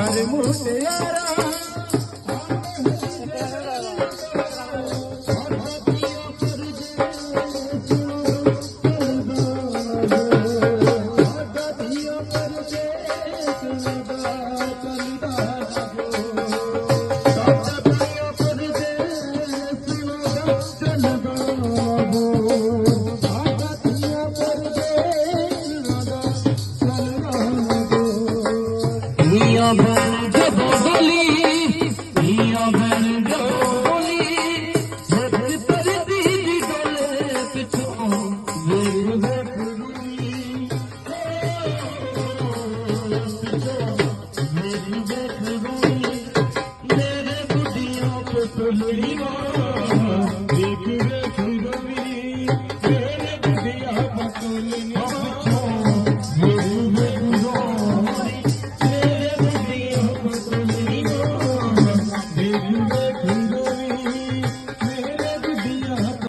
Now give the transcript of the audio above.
آجي مو تیار بل جبو بولی ہیو بند جولی سکھ پرتی دی ڈولے پچھو وے